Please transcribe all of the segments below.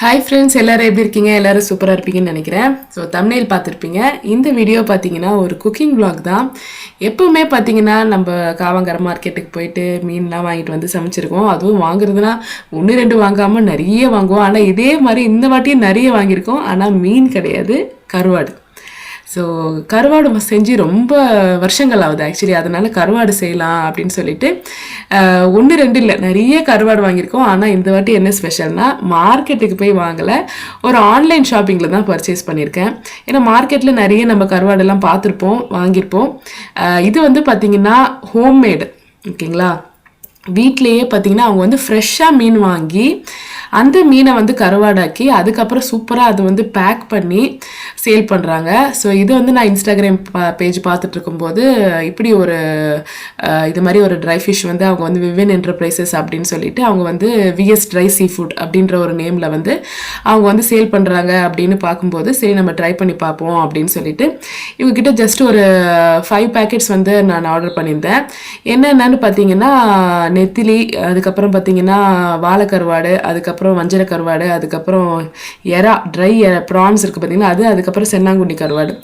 Hi friends எல்லோரும் எப்படி இருக்கீங்க? எல்லோரும் சூப்பராக இருப்பீங்கன்னு நினைக்கிறேன். ஸோ தமிழில் பார்த்துருப்பீங்க. இந்த வீடியோ பார்த்தீங்கன்னா ஒரு குக்கிங் விளாக் தான். எப்போவுமே பார்த்தீங்கன்னா நம்ம காவாங்கர மார்க்கெட்டுக்கு போயிட்டு மீன்லாம் வாங்கிட்டு வந்து சமைச்சிருக்கோம். அதுவும் வாங்குறதுனா ஒன்று ரெண்டு வாங்காமல் நிறைய வாங்குவோம். ஆனால் இதே மாதிரி இந்த வாட்டியும் நிறைய வாங்கியிருக்கோம். ஆனால் மீன் கிடையாது கருவாடு. ஸோ கருவாடு செஞ்சு ரொம்ப வருஷங்கள் ஆகுது ஆக்சுவலி அதனால் கருவாடு செய்யலாம் அப்படின்னு சொல்லிட்டு ஒன்று ரெண்டு இல்லை. நிறைய கருவாடு வாங்கியிருக்கோம். ஆனால் இந்த வாட்டி என்ன ஸ்பெஷல்னா மார்க்கெட்டுக்கு போய் வாங்கலை. ஒரு ஆன்லைன் ஷாப்பிங்கில் தான் பர்ச்சேஸ் பண்ணியிருக்கேன். ஏன்னா மார்க்கெட்டில் நிறைய நம்ம கருவாடெல்லாம் பார்த்துருப்போம் வாங்கியிருப்போம். இது வந்து பார்த்திங்கன்னா ஹோம்மேடு ஓகேங்களா வீட்லேயே பார்த்தீங்கன்னா அவங்க வந்து ஃப்ரெஷ்ஷாக மீன் வாங்கி அந்த மீனை வந்து கருவாடாக்கி அதுக்கப்புறம் சூப்பராக அது வந்து பேக் பண்ணி சேல் பண்ணுறாங்க ஸோ இது வந்து நான் இன்ஸ்டாகிராம் பேஜ் பார்த்துட்டு இருக்கும்போது இப்படி ஒரு இது மாதிரி ஒரு ட்ரை ஃபிஷ் வந்து அவங்க வந்து விவின் என்டர்பிரைசஸ் அப்படின்னு சொல்லிட்டு அவங்க வந்து விஎஸ் ட்ரை சீ ஃபுட் அப்படின்ற ஒரு நேமில் வந்து அவங்க வந்து சேல் பண்ணுறாங்க அப்படின்னு பார்க்கும்போது சரி நம்ம ட்ரை பண்ணி பார்ப்போம் அப்படின்னு சொல்லிட்டு இவங்ககிட்ட ஜஸ்ட் ஒரு ஃபைவ் பேக்கெட்ஸ் வந்து நான் ஆர்டர் பண்ணியிருந்தேன். என்னென்னு பார்த்தீங்கன்னா நெத்திலி அதுக்கப்புறம் பார்த்தீங்கன்னா வாழைக்கருவாடு அதுக்கப்புறம் வஞ்சர கருவாடு அதுக்கப்புறம் எறா ட்ரை ப்ரான்ஸ் இருக்குது பார்த்தீங்கன்னா அது அதுக்கப்புறம் சென்னாங்குண்டி கருவாடு.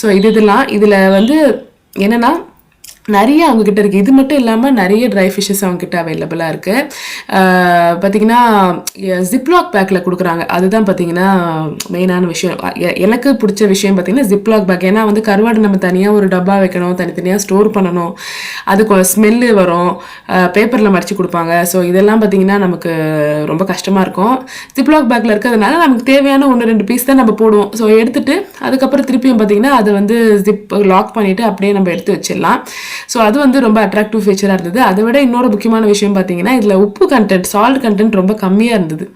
ஸோ இது இதெல்லாம் இதில் வந்து என்னென்னா நிறைய அவங்கக்கிட்ட இருக்குது இது மட்டும் இல்லாமல் நிறைய ட்ரை ஃபிஷ்ஷஸ் அவங்கக்கிட்ட அவைலபிளாக இருக்குது பார்த்தீங்கன்னா ஜிப்லாக் பேக்கில் கொடுக்குறாங்க. அதுதான் பார்த்தீங்கன்னா மெயினான விஷயம். எனக்கு பிடிச்ச விஷயம் பார்த்தீங்கன்னா ஜிப்லாக் பேக் ஏன்னா வந்து கருவாடு நம்ம தனியாக ஒரு டப்பா வைக்கணும் தனித்தனியாக ஸ்டோர் பண்ணணும். அதுக்கு ஸ்மெல்லு வரும். பேப்பரில் மடித்து கொடுப்பாங்க. ஸோ இதெல்லாம் பார்த்தீங்கன்னா நமக்கு ரொம்ப கஷ்டமாக இருக்கும். ஜிப்லாக் பேக்கில் இருக்கிறதுனால நமக்கு தேவையான ஒன்று ரெண்டு பீஸ் தான் நம்ம போடுவோம். ஸோ எடுத்துகிட்டு அதுக்கப்புறம் திருப்பியும் பார்த்தீங்கன்னா அதை வந்து ஜிப் லாக் பண்ணிவிட்டு அப்படியே நம்ம எடுத்து வச்சிடலாம். ஸோ அது வந்து ரொம்ப அட்ராக்டிவ் ஃபீச்சராக இருந்தது. அதை விட இன்னொரு முக்கியமான விஷயம் பார்த்தீங்கன்னா இதில் உப்பு கண்டென்ட் சால்ட் கண்டென்ட் ரொம்ப கம்மியாக இருந்தது.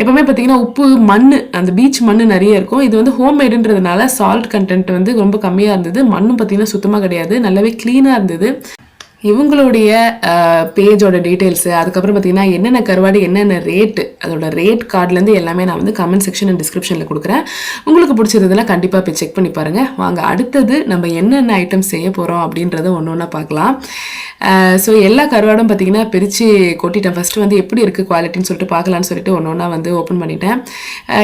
எப்பவுமே பார்த்தீங்கன்னா உப்பு மண் அந்த பீச் மண் நிறைய இருக்கும். இது வந்து ஹோம் மேடுன்றதுனால சால்ட் கண்டென்ட் வந்து ரொம்ப கம்மியாக இருந்தது. மண்ணும் பார்த்தீங்கன்னா சுத்தமாக கிடையாது. நல்லாவே க்ளீனாக இருந்தது. இவங்களுடைய பேஜோட டீட்டெயில்ஸு அதுக்கப்புறம் பார்த்தீங்கன்னா என்னென்ன கருவாடு என்னென்ன ரேட்டு அதோட ரேட் கார்டுலேருந்து எல்லாமே நான் வந்து கமெண்ட் செக்ஷன் அண்ட் டிஸ்கிரிப்ஷனில் கொடுக்குறேன். உங்களுக்கு பிடிச்சதுலாம் கண்டிப்பாக போய் செக் பண்ணி பாருங்கள் வாங்க அடுத்தது நம்ம என்னென்ன ஐட்டம் செய்ய போகிறோம் அப்படின்றத ஒன்று ஒன்றா பார்க்கலாம். ஸோ எல்லா கருவாடும் பார்த்தீங்கன்னா பிரித்து கொட்டிட்டேன். ஃபஸ்ட்டு வந்து எப்படி இருக்குது குவாலிட்டின்னு சொல்லிட்டு பார்க்கலான்னு சொல்லிட்டு ஒன்று ஒன்றா வந்து ஓப்பன் பண்ணிட்டேன்.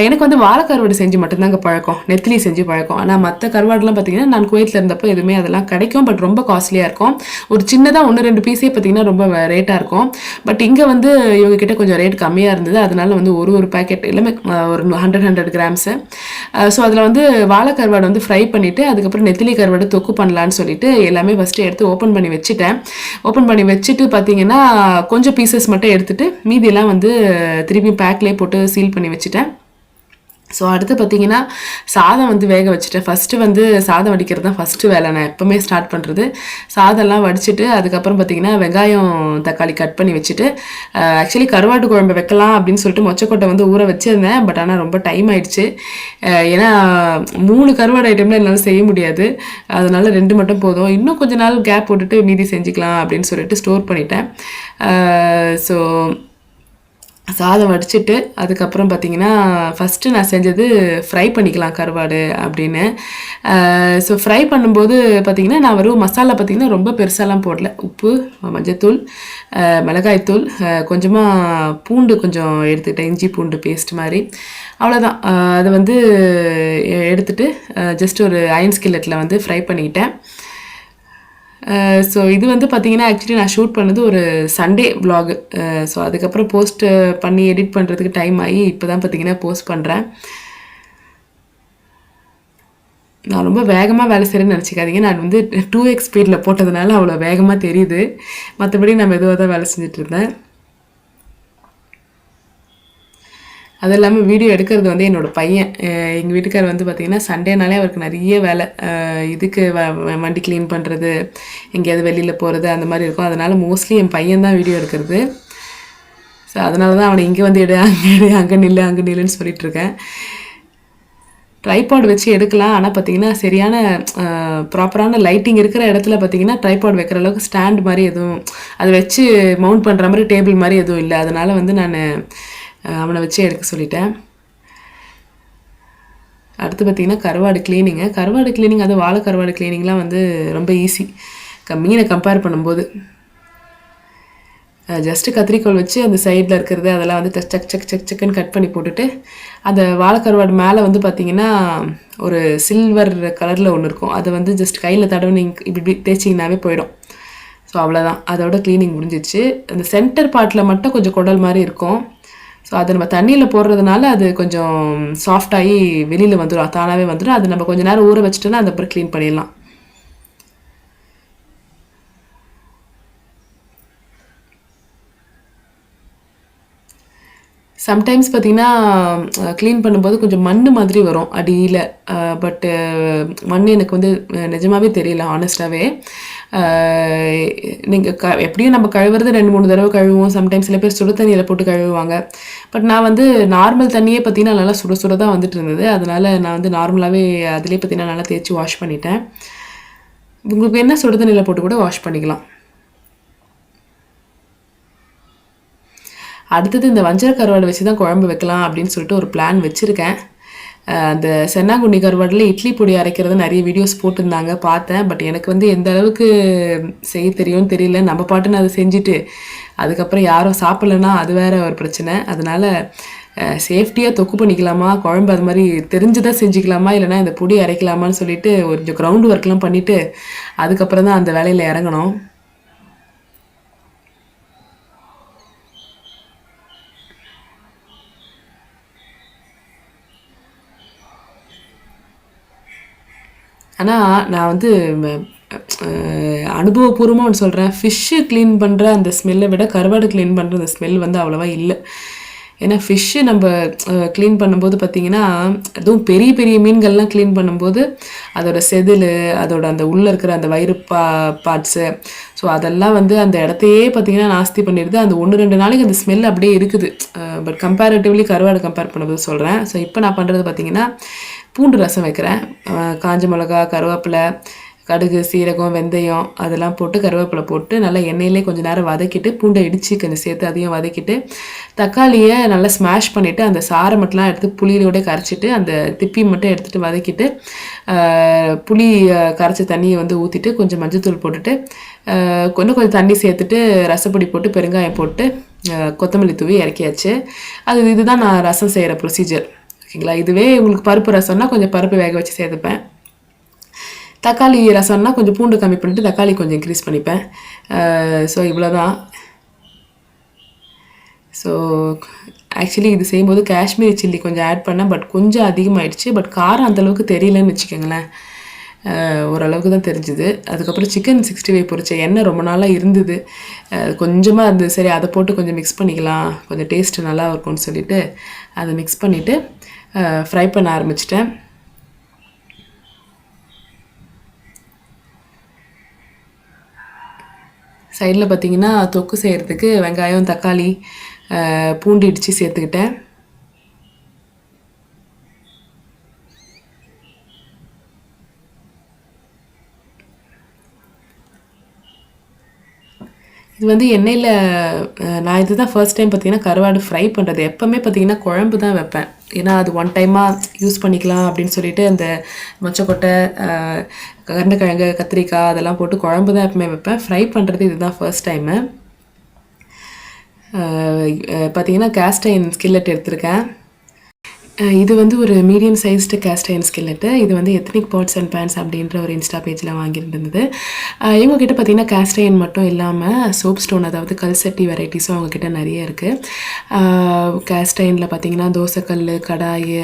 எனக்கு வந்து வாழை கருவாடு செஞ்சு மட்டும்தாங்க பழக்கம். நெத்திலி செஞ்சு பழக்கம். ஆனால் மற்ற கருவாடுலாம் பார்த்தீங்கன்னா நான் குவைத்தில் இருந்தப்போ எதுவுமே அதெல்லாம் கிடைக்கும். பட் ரொம்ப காஸ்ட்லியாக இருக்கும். ஒரு சின்ன சின்னதாக ஒன்று ரெண்டு பீஸே பார்த்தீங்கன்னா ரொம்ப ரேட்டாக இருக்கும். பட் இங்கே வந்து இவங்க கிட்ட கொஞ்சம் ரேட் கம்மியாக இருந்தது. அதனால வந்து ஒரு ஒரு பேக்கெட் எல்லாமே ஒரு ஹண்ட்ரட் ஹண்ட்ரட் கிராம்ஸு ஸோ அதில் வந்து வாழை கருவாடு வந்து ஃப்ரை பண்ணிவிட்டு அதுக்கப்புறம் நெத்திலி கருவாடு தொக்கு பண்ணலான்னு சொல்லிட்டு எல்லாமே ஃபஸ்ட்டு எடுத்து ஓப்பன் பண்ணி வச்சுட்டேன். ஓப்பன் பண்ணி வச்சுட்டு பார்த்தீங்கன்னா கொஞ்சம் பீசஸ் மட்டும் எடுத்துகிட்டு மீதியெல்லாம் வந்து திருப்பி பேக்லேயே போட்டு சீல் பண்ணி வச்சுட்டேன். ஸோ அடுத்து பார்த்தீங்கன்னா சாதம் வந்து வேக வச்சுட்டேன். ஃபஸ்ட்டு வந்து சாதம் வடிக்கிறது தான் ஃபஸ்ட்டு வேலை. நான் எப்போவுமே ஸ்டார்ட் பண்ணுறது சாதம்லாம் வடிச்சிட்டு அதுக்கப்புறம் பார்த்தீங்கன்னா வெங்காயம் தக்காளி கட் பண்ணி வச்சுட்டு ஆக்சுவலி கருவாட்டு குழம்பு வைக்கலாம் அப்படின்னு சொல்லிட்டு மொச்சக்கொட்டை வந்து ஊற வச்சுருந்தேன். பட் ஆனால் ரொம்ப டைம் ஆயிடுச்சு. ஏன்னா மூணு கருவாடு ஐட்டம்லாம் என்னால் செய்ய முடியாது. அதனால ரெண்டு மட்டும் போதும். இன்னும் கொஞ்ச நாள் கேப் போட்டுட்டு மீதி செஞ்சுக்கலாம் அப்படின்னு சொல்லிட்டு ஸ்டோர் பண்ணிட்டேன். ஸோ சாதம் வடிச்சிட்டு அதுக்கப்புறம் பார்த்தீங்கன்னா ஃபஸ்ட்டு நான் செஞ்சது ஃப்ரை பண்ணிக்கலாம் கருவாடு அப்படின்னு. ஸோ ஃப்ரை பண்ணும்போது பார்த்தீங்கன்னா நான் வெறும் மசாலா பார்த்தீங்கன்னா ரொம்ப பெருசாலாம் போடல. உப்பு மஞ்சத்தூள் மிளகாய்த்தூள் கொஞ்சமாக பூண்டு கொஞ்சம் எடுத்துக்கிட்டேன். இஞ்சி பூண்டு பேஸ்ட் மாதிரி. அவ்வளோதான் அதை வந்து எடுத்துகிட்டு ஜஸ்ட் ஒரு அயன் ஸ்கில்லெட்டில் வந்து ஃப்ரை பண்ணிக்கிட்டேன். Uh, ஸோ இது வந்து பார்த்தீங்கன்னா ஆக்சுவலி நான் ஷூட் பண்ணது ஒரு சண்டே விலாகு ஸோ அதுக்கப்புறம் போஸ்ட் பண்ணி எடிட் பண்ணுறதுக்கு டைம் ஆகி இப்போ தான் பார்த்தீங்கன்னா போஸ்ட் பண்ணுறேன் நான் ரொம்ப வேகமாக வேலை செய்கிறேன்னு நினச்சிக்காதீங்க. நான் வந்து டூ எக்ஸ் ஸ்பீடில் போட்டதுனால அவ்வளோ வேகமாக தெரியுது. மற்றபடி நான் மெதுவாக தான் வேலை செஞ்சுட்டு இருந்தேன். அது இல்லாமல் வீடியோ எடுக்கிறது வந்து என்னோட பையன். எங்கள் வீட்டுக்கார் வந்து பார்த்திங்கன்னா சண்டேனாலே அவருக்கு நிறைய வேலை. இதுக்கு வ வ- வண்டி க்ளீன் பண்ணுறது எங்கேயாவது வெளியில் போகிறது அந்த மாதிரி இருக்கும். அதனால் மோஸ்ட்லி என் பையன் தான் வீடியோ எடுக்கிறது. ஸோ அதனால தான் அவனை இங்கே வந்து எடு அங்கே எடு அங்கே நில்லு அங்கே நில்லுன்னு சொல்லிகிட்ருக்கேன் ட்ரைபாட் வச்சு எடுக்கலாம். ஆனால் பார்த்தீங்கன்னா சரியான ப்ராப்பரான லைட்டிங் இருக்கிற இடத்துல பார்த்தீங்கன்னா ட்ரைபாட் வைக்கிற அளவுக்கு ஸ்டாண்ட் மாதிரி எதுவும் அதை வச்சு மவுண்ட் பண்ணுற மாதிரி டேபிள் மாதிரி எதுவும் இல்லை. அதனால் வந்து நான் அவனை வச்சு எடுக்க சொல்லிட்டேன். அடுத்து பார்த்தீங்கன்னா கருவாடு க்ளீனிங்கு கருவாடு க்ளீனிங் அது வாழை கருவாடு க்ளீனிங்லாம் வந்து ரொம்ப ஈஸி க மீனை கம்பேர் பண்ணும்போது. ஜஸ்ட்டு கத்திரிக்கோல் வச்சு அந்த சைடில் இருக்கிறது அதெல்லாம் வந்து டச் சக் சக் சக் சக்குன்னு கட் பண்ணி போட்டுட்டு அந்த வாழைக்கருவாடு மேலே வந்து பார்த்தீங்கன்னா ஒரு சில்வர் கலரில் ஒன்று இருக்கும். அதை வந்து ஜஸ்ட் கையில் தடவை இப்படி இப்படி தேய்ச்சிங்கனாவே போயிடும். ஸோ அவ்வளோதான் அதோட க்ளீனிங் முடிஞ்சிச்சு அந்த சென்டர் பார்ட்டில் மட்டும் கொஞ்சம் குடல் மாதிரி இருக்கும். ஸோ அதை நம்ம தண்ணியில் போடுறதுனால அது கொஞ்சம் சாஃப்டாகி வெளியில் வந்துடும் தானாகவே வந்துடும் அது நம்ம கொஞ்சம் நேரம் ஊற வச்சுட்டோன்னா அது அப்புறம் க்ளீன் பண்ணிடலாம். சம்டைம்ஸ் பார்த்தீங்கன்னா க்ளீன் பண்ணும்போது கொஞ்சம் மண் மாதிரி வரும் அடியில். பட்டு மண் எனக்கு வந்து நிஜமாகவே தெரியல ஆனஸ்டாகவே நீங்கள் க எப்படியும் நம்ம கழுவுறது ரெண்டு மூணு தடவை கழுவுவோம். சம்டைம்ஸ் சில பேர் சுடு தண்ணியில் போட்டு கழுவுவாங்க. பட் நான் வந்து நார்மல் தண்ணியே பார்த்தீங்கன்னா நல்லா சுட சுட தான் வந்துட்டு இருந்தது. அதனால் நான் வந்து நார்மலாகவே அதிலே பார்த்தீங்கன்னா நல்லா தேய்ச்சி வாஷ் பண்ணிட்டேன். உங்களுக்கு என்ன சுடு தண்ணியில் போட்டு கூட வாஷ் பண்ணிக்கலாம். அடுத்தது இந்த வஞ்சர கருவாடு வச்சு தான் குழம்பு வைக்கலாம் அப்படின்னு சொல்லிட்டு ஒரு பிளான் வச்சுருக்கேன். அந்த சென்னாங்குண்டி கருவாடில் இட்லி பொடி அரைக்கிறது நிறைய வீடியோஸ் போட்டிருந்தாங்க பார்த்தேன். பட் எனக்கு வந்து எந்த அளவுக்கு செய்ய தெரியும்னு தெரியல. நம்ம பாட்டுன்னு அதை செஞ்சுட்டு அதுக்கப்புறம் யாரும் சாப்பிட்லன்னா அது வேற ஒரு பிரச்சனை. அதனால் சேஃப்டியாக தொக்கு பண்ணிக்கலாமா? குழம்பு அது மாதிரி தெரிஞ்சுதான் செஞ்சுக்கலாமா? இல்லைனா இந்த பொடி அரைக்கலாமான்னு சொல்லிட்டு கொஞ்சம் கிரவுண்ட் ஒர்க்லாம் பண்ணிவிட்டு அதுக்கப்புறம் தான் அந்த வேலையில் இறங்கணும். ஆனால் நான் வந்து அனுபவபூர்வமாக ஒன்று சொல்கிறேன் ஃபிஷ்ஷு க்ளீன் பண்ணுற அந்த ஸ்மெல்லை விட கருவாடு க்ளீன் பண்ணுற அந்த ஸ்மெல் வந்து அவ்வளோவா இல்லை. ஏன்னா ஃபிஷ்ஷு நம்ம க்ளீன் பண்ணும்போது பார்த்திங்கன்னா அதுவும் பெரிய பெரிய மீன்கள்லாம் க்ளீன் பண்ணும்போது அதோட செதில் அதோட அந்த உள்ளே இருக்கிற அந்த வயிறு பா பார்ட்ஸு ஸோ அதெல்லாம் வந்து அந்த இடத்தையே பார்த்திங்கன்னா நாஸ்தி பண்ணிடுது. அந்த ஒன்று ரெண்டு நாளைக்கு அந்த ஸ்மெல் அப்படியே இருக்குது. பட் கம்பேரிட்டிவ்லி கருவாடு கம்பேர் பண்ணும்போது சொல்கிறேன் ஸோ இப்போ நான் பண்ணுறது பார்த்திங்கன்னா பூண்டு ரசம் வைக்கிறேன். காஞ்ச மிளகா கருவேப்பிலை கடுகு சீரகம் வெந்தயம் அதெல்லாம் போட்டு கருவேப்பிலை போட்டு நல்லா எண்ணெயிலே கொஞ்சம் நேரம் வதக்கிட்டு பூண்டை இடித்து கொஞ்சம் சேர்த்து அதையும் வதக்கிட்டு தக்காளியை நல்லா ஸ்மாஷ் பண்ணிவிட்டு அந்த சாரை மட்டும்லாம் எடுத்து புளியோட கரைச்சிட்டு அந்த திப்பி மட்டும் எடுத்துகிட்டு வதக்கிட்டு புளி கரைச்ச தண்ணியை வந்து ஊற்றிட்டு கொஞ்சம் மஞ்சத்தூள் போட்டுட்டு கொஞ்சம் கொஞ்சம் தண்ணி சேர்த்துட்டு ரசப்பொடி போட்டு பெருங்காயம் போட்டு கொத்தமல்லி தூவி இறக்கியாச்சு. அது இதுதான் நான் ரசம் செய்கிற ப்ரொசீஜர் ஓகேங்களா? இதுவே உங்களுக்கு பருப்பு ரசம்னா கொஞ்சம் பருப்பு வேக வச்சு சேர்த்துப்பேன். தக்காளி ரசம்னா கொஞ்சம் பூண்டு கம்மி பண்ணிட்டு தக்காளி கொஞ்சம் இன்க்ரீஸ் பண்ணிப்பேன். ஸோ இவ்வளோ தான் ஸோ ஆக்சுவலி இது செய்யும்போது காஷ்மீரி சில்லி கொஞ்சம் ஆட் பண்ணேன். பட் கொஞ்சம் அதிகமாகிடுச்சு பட் காரம் அந்தளவுக்கு தெரியலன்னு வச்சுக்கோங்களேன். ஓரளவுக்கு தான் தெரிஞ்சுது. அதுக்கப்புறம் சிக்கன் சிக்ஸ்டி ஃபைவ் பொரிச்ச எண்ணெய் ரொம்ப நாளாக இருந்தது. கொஞ்சமாக இருந்தது. சரி அதை போட்டு கொஞ்சம் மிக்ஸ் பண்ணிக்கலாம். கொஞ்சம் டேஸ்ட்டு நல்லா இருக்கும்னு சொல்லிவிட்டு அதை மிக்ஸ் பண்ணிவிட்டு ஃப்ரை பண்ண ஆரம்பிச்சிட்டேன். சைடில் பார்த்தீங்கன்னா தொக்கு செய்கிறதுக்கு வெங்காயம் தக்காளி பூண்டு இடித்து சேர்த்துக்கிட்டேன். இது வந்து எண்ணெயில் நான் இது தான் ஃபர்ஸ்ட் டைம் பார்த்தீங்கன்னா கருவாடு ஃப்ரை பண்ணுறது எப்போவுமே பார்த்தீங்கன்னா குழம்பு தான் வைப்பேன். ஏன்னா அது ஒன் டைமாக யூஸ் பண்ணிக்கலாம் அப்படின்னு சொல்லிட்டு அந்த மொச்சக்கொட்டை கருண்டக்கிழங்கு கத்திரிக்காய் அதெல்லாம் போட்டு குழம்பு தான் எப்பவுமே வைப்பேன். ஃப்ரை பண்ணுறது இதுதான் ஃபர்ஸ்ட் டைமு பார்த்தீங்கன்னா கேஸ்டைன் ஸ்கில்லட் எடுத்திருக்கேன். இது வந்து ஒரு medium sized cast iron skillet இது வந்து எத்னிக் பாட்ஸ் அண்ட் பேண்ட்ஸ் அப்படின்ற ஒரு இன்ஸ்டா பேஜில் வாங்கியிருந்தது. இவங்ககிட்ட பார்த்திங்கன்னா கேஸ்ட் அயன் மட்டும் இல்லாமல் சோப் ஸ்டோன் அதாவது கல் சட்டி வெரைட்டிஸும் அவங்கக்கிட்ட நிறைய இருக்குது கேஸ்ட் அயனில் பார்த்திங்கன்னா தோசைக்கல் கடாய்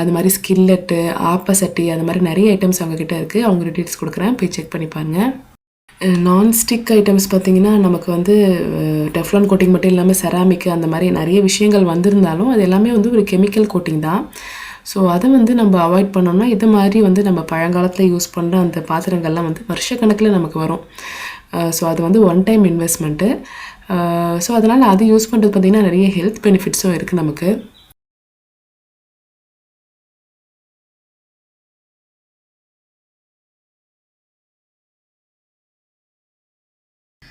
அது மாதிரி ஸ்கில்லெட்டு ஆப்ப சட்டி அது மாதிரி நிறைய ஐட்டம்ஸ் அவங்கக்கிட்ட இருக்குது அவங்க டீட்டெயில்ஸ் கொடுக்குறேன். போய் செக் பண்ணி பாருங்கள் நான்ஸ்டிக் ஐட்டம்ஸ் பார்த்திங்கன்னா நமக்கு வந்து டெஃப்லான் கோட்டிங் மட்டும் இல்லாமல் செராமிக் அந்த மாதிரி நிறைய விஷயங்கள் வந்திருந்தாலும் அது எல்லாமே வந்து ஒரு கெமிக்கல் கோட்டிங் தான். ஸோ அதை வந்து நம்ம அவாய்ட் பண்ணோம்னா இது மாதிரி வந்து நம்ம பழங்காலத்தில் யூஸ் பண்ணுற அந்த பாத்திரங்கள்லாம் வந்து வருஷக்கணக்கில் நமக்கு வரும். ஸோ அது வந்து ஒன் டைம் இன்வெஸ்ட்மெண்ட்டு ஸோ அதனால் அது யூஸ் பண்ணுறது பார்த்திங்கன்னா நிறைய ஹெல்த் பெனிஃபிட்ஸும் இருக்குது நமக்கு.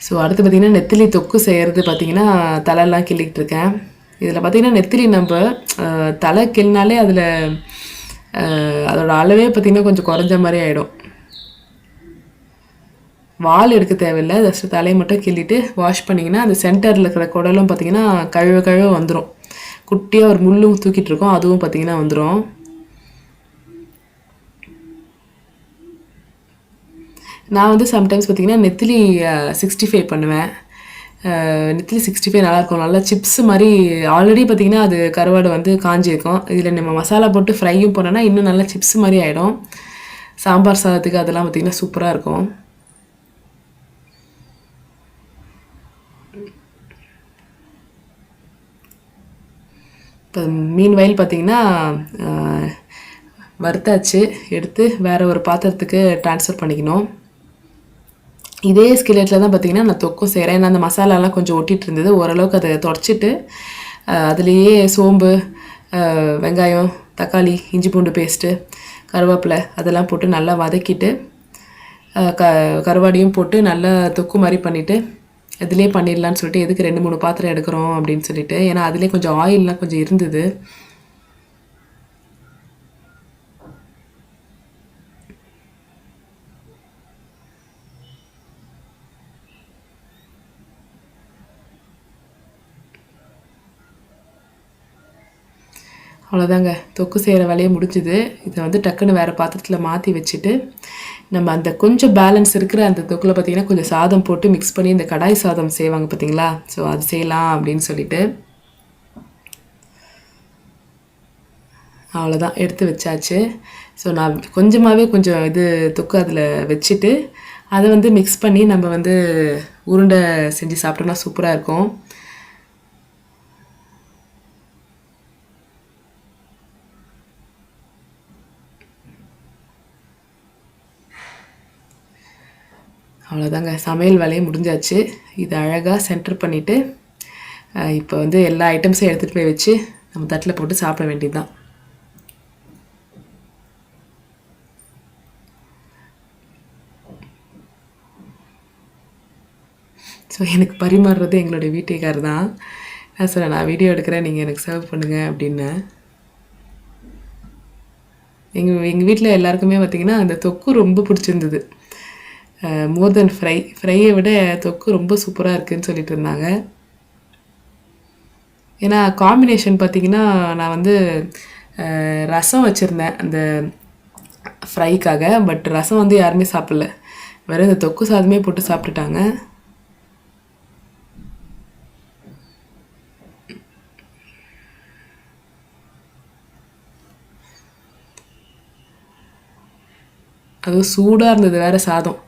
ஸோ அடுத்து பார்த்திங்கன்னா நெத்திலி தொக்கு செய்கிறது பார்த்திங்கன்னா தலைலாம் கிள்ளிக்கிட்டு இருக்கேன். இதில் பார்த்திங்கன்னா நெத்திலி நம்ம தலை கிள்னாலே அதில் அதோட அளவே பார்த்திங்கன்னா கொஞ்சம் குறைஞ்ச மாதிரி ஆகிடும் வால் எடுக்க தேவையில்லை. ஜஸ்ட் தலையை மட்டும் கிள்ளிட்டு வாஷ் பண்ணிங்கன்னா அந்த சென்டரில் இருக்கிற குடலும் பார்த்திங்கன்னா கழுவ கழுவ வந்துடும் குட்டியாக ஒரு முள்ளும் தூக்கிட்டு இருக்கோம். அதுவும் பார்த்தீங்கன்னா வந்துடும் நான் வந்து சம்டைம்ஸ் பார்த்தீங்கன்னா நெத்திலி சிக்ஸ்டி ஃபைவ் பண்ணுவேன். நெத்திலி சிக்ஸ்டி ஃபைவ் நல்லாயிருக்கும் நல்லா சிப்ஸ் மாதிரி ஆல்ரெடி பார்த்தீங்கன்னா அது கருவாடு வந்து காஞ்சிருக்கும். இதில் நம்ம மசாலா போட்டு ஃப்ரையும் போனோன்னா இன்னும் நல்லா சிப்ஸ் மாதிரி ஆகிடும் சாம்பார் சாதத்துக்கு அதெல்லாம் பார்த்தீங்கன்னா சூப்பராக இருக்கும். இப்போ மீன் வயல் பார்த்தீங்கன்னா வறுத்தாச்சு. எடுத்து வேறு ஒரு பாத்திரத்துக்கு ட்ரான்ஸ்ஃபர் பண்ணிக்கணும். இதே ஸ்கிலெட்டில் தான் பார்த்தீங்கன்னா நான் தொக்கும் செய்கிறேன் ஏன்னா அந்த மசாலாலாம் கொஞ்சம் ஒட்டிகிட்டு இருந்தது ஓரளவுக்கு அதை தொடச்சிட்டு அதுலேயே சோம்பு வெங்காயம் தக்காளி இஞ்சி பூண்டு பேஸ்ட்டு கருவேப்பிலை அதெல்லாம் போட்டு நல்லா வதக்கிட்டு க கருவாடியும் போட்டு நல்லா தொக்கு மாதிரி பண்ணிவிட்டு இதுலேயே பண்ணிடலான்னு சொல்லிட்டு எதுக்கு ரெண்டு மூணு பாத்திரம் எடுக்கிறோம்? அப்படின்னு சொல்லிட்டு. ஏன்னா அதுலேயே கொஞ்சம் ஆயிலெலாம் கொஞ்சம் இருந்தது. அவ்வளோதாங்க தொக்கு செய்கிற வேலையை முடிஞ்சுது. இதை வந்து டக்குன்னு வேறு பாத்திரத்தில் மாற்றி வச்சுட்டு நம்ம அந்த கொஞ்சம் பேலன்ஸ் இருக்கிற அந்த தொக்கில் பார்த்தீங்கன்னா கொஞ்சம் சாதம் போட்டு மிக்ஸ் பண்ணி இந்த கடாய் சாதம் செய்வாங்க பார்த்தீங்களா ஸோ அது செய்யலாம் அப்படின்னு சொல்லிட்டு அவ்வளோதான் எடுத்து வச்சாச்சு. ஸோ நான் கொஞ்சமாகவே கொஞ்சம் இது தொக்கு அதில் வச்சுட்டு அதை வந்து மிக்ஸ் பண்ணி நம்ம வந்து உருண்டை செஞ்சு சாப்பிட்டோம்னா சூப்பராக இருக்கும். அவ்வளோதாங்க சமையல் வேலையும் முடிஞ்சாச்சு. இது அழகாக சென்டர் பண்ணிவிட்டு இப்போ வந்து எல்லா ஐட்டம்ஸையும் எடுத்துகிட்டு போய் வச்சு நம்ம தட்டில் போட்டு சாப்பிட வேண்டியதுதான். ஸோ எனக்கு பரிமாறுறது எங்களுடைய வீட்டுக்கார் தான். நான் நான் வீடியோ எடுக்கிறேன். நீங்கள் எனக்கு சர்வ் பண்ணுங்கள் அப்படின்னு. எங்கள் எங்கள் வீட்டில் எல்லாருக்குமே பார்த்திங்கன்னா அந்த தொக்கு ரொம்ப பிடிச்சிருந்தது. மோர் தென் ஃப்ரை ஃப்ரையை விட தொக்கு ரொம்ப சூப்பராக இருக்குன்னு சொல்லிட்டு இருந்தாங்க. ஏன்னா காம்பினேஷன் பார்த்திங்கன்னா நான் வந்து ரசம் வச்சுருந்தேன் அந்த ஃப்ரைக்காக பட் ரசம் வந்து யாருமே சாப்பிடல. வெறும் இந்த தொக்கு சாதமே போட்டு சாப்பிட்டுட்டாங்க. அதுவும் சூடாக இருந்தது வேறு சாதம்.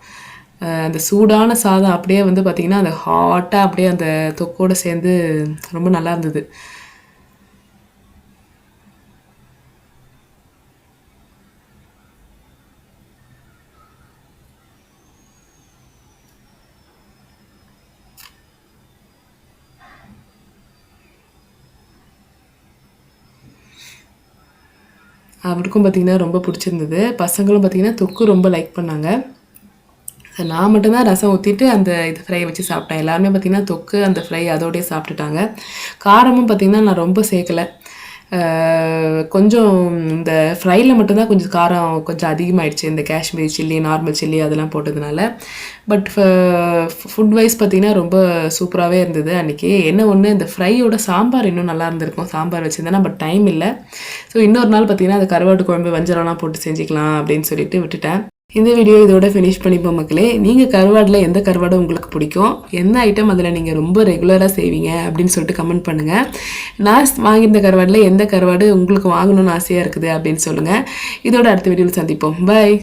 அந்த சூடான சாதம் அப்படியே வந்து பார்த்திங்கன்னா அந்த ஹாட்டாக அப்படியே அந்த தொக்கோடு சேர்ந்து ரொம்ப நல்லா இருந்தது. அவருக்கும் பார்த்திங்கன்னா ரொம்ப பிடிச்சிருந்தது. பசங்களும் பார்த்திங்கன்னா தொக்கு ரொம்ப லைக் பண்ணாங்க. நான் மட்டும்தான் ரசம் ஊற்றிட்டு அந்த இது ஃப்ரை வச்சு சாப்பிட்டேன். எல்லாருமே பார்த்திங்கன்னா தொக்கு அந்த ஃப்ரை அதோடய சாப்பிட்டுட்டாங்க. காரமும் பார்த்திங்கன்னா நான் ரொம்ப சேர்க்கலை. கொஞ்சம் இந்த ஃப்ரையில் மட்டும்தான் கொஞ்சம் காரம் கொஞ்சம் அதிகமாகிடுச்சு இந்த காஷ்மீரி சில்லி நார்மல் சில்லி அதெல்லாம் போட்டதுனால. பட் ஃபுட் வைஸ் பார்த்திங்கன்னா ரொம்ப சூப்பராகவே இருந்தது அன்றைக்கி என்ன ஒன்று இந்த ஃப்ரையோட சாம்பார் இன்னும் நல்லா இருந்திருக்கும். சாம்பார் வச்சுருந்தேன்னா பட் டைம் இல்லை. ஸோ இன்னொரு நாள் பார்த்திங்கன்னா அந்த கருவாட்டு குழம்பு வஞ்சரம்லாம் போட்டு செஞ்சுக்கலாம் அப்படின்னு சொல்லிட்டு விட்டுட்டேன். இந்த வீடியோ இதோட ஃபினிஷ் பண்ணிப்போம் மக்களே. நீங்கள் கருவாடில் எந்த கருவாடும் உங்களுக்கு பிடிக்கும்? என்ன ஐட்டம் அதில் நீங்கள் ரொம்ப ரெகுலராக செய்வீங்க? அப்படின்னு சொல்லிட்டு கமெண்ட் பண்ணுங்கள் நான் வாங்கியிருந்த கருவாடில் எந்த கருவாடு உங்களுக்கு வாங்கணும்னு ஆசையாக இருக்குது அப்படின்னு சொல்லுங்கள் இதோட அடுத்த வீடியோவில் சந்திப்போம். பை